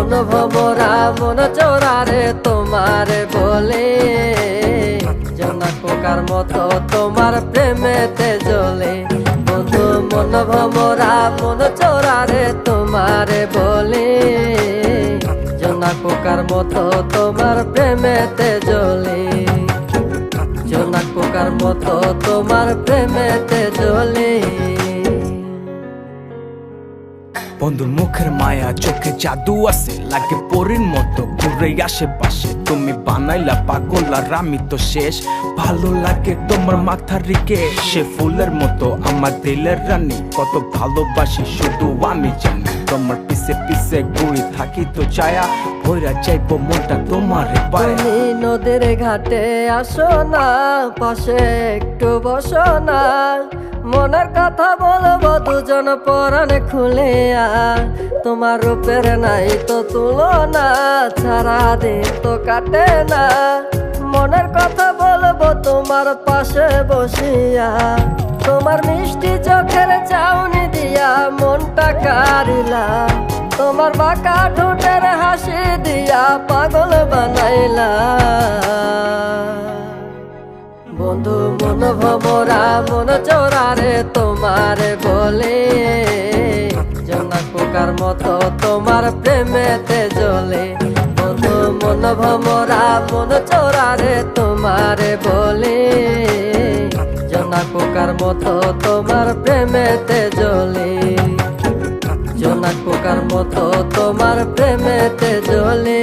মন ভমরা মন চোরারে তোমার বলে। জনা কোকার মতো তোমার প্রেমেতে জ্বলে। বন্ধু মন ভমরা মন চোরারে তোমার বলে। জনা কোকার মতো তোমার প্রেমেতে জ্বলে। জনা কোকার মতো তোমার প্রেমেতে জ্বলে। বন্ধুর মুখের মায়া, চোখে জাদু আছে, লাগে পরীর মতো ঘুরে আশেপাশে তুমি বানাইলা পাগল আর আমি তো শেষ। ভালো লাগে তোমার মাথার রিকে সে ফুলের মতো আমার দিলের রানী। কত ভালোবাসি, শুধু আমি জানি তোমার পিছে পিছে ঘুরি থাকি তো ছায়া ভৈরা যাইবো মনটা তোমার তুমি নদীর ঘাটে আসো না, পাশে একটু বসো না। মনের কথা বলব দুজন পরাণ খুলে তোমার রূপের নাই তো তুলো না ছাড়া দিন তো কাটে না। মনের কথা বলব তোমার পাশে বসিয়া। তোমার মিষ্টি চোখের চাউনি দিয়া মনটা কারিলা তোমার বাঁকা ঠোঁটের হাসি দিয়া পাগল বানাইলা। বন্ধু, মন ভমরা, মন চোরারে তোমার বলে। জনা পোকার মতো তোমার প্রেমেতে জ্বলে। মন ভমরা মন চোরারে তোমার বলে। জনা পোকার মতো তোমার প্রেমেতে জ্বলে। জোনা পোকার মতো তোমার প্রেমেতে জ্বলে।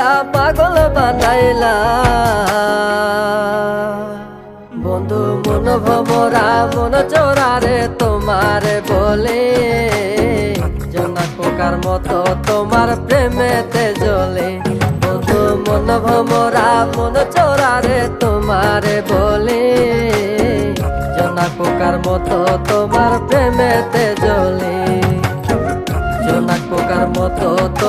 দিয়া পাগল বানাইলা। বন্ধু মন ভমরা, মন চোরারে তোমার বলে। জনা পোকার মতো তোমার প্রেমেতে জ্বলে। বন্ধু মন ভমরা, মন চোরারে তোমার বলে। জনা পোকার মতো তোমার প্রেমেতে জ্বলে।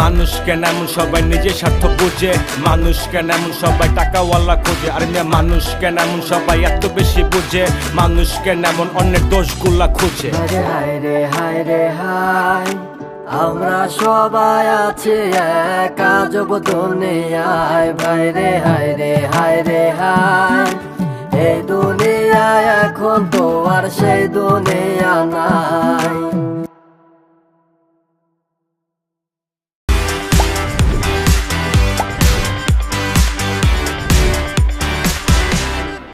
মানুষ কেন এমন সবাই নিজের স্বার্থ বুঝে মানুষ কেন এমন সবাই টাকাওয়ালা খোঁজে। আর মেয়ে মানুষ কেন এমন সবাই এত বেশি বুঝে মানুষ কেন এমন অন্যের দোষগুলা খুঁজে। হায় রে হায় রে, হায়, আমরা সবাই আছি আজব দুনিয়ায়। ভাই রে, হায় রে হায় রে, হায়, এই দুনিয়ায় এখন তো আর সেই দুনিয়া নাই।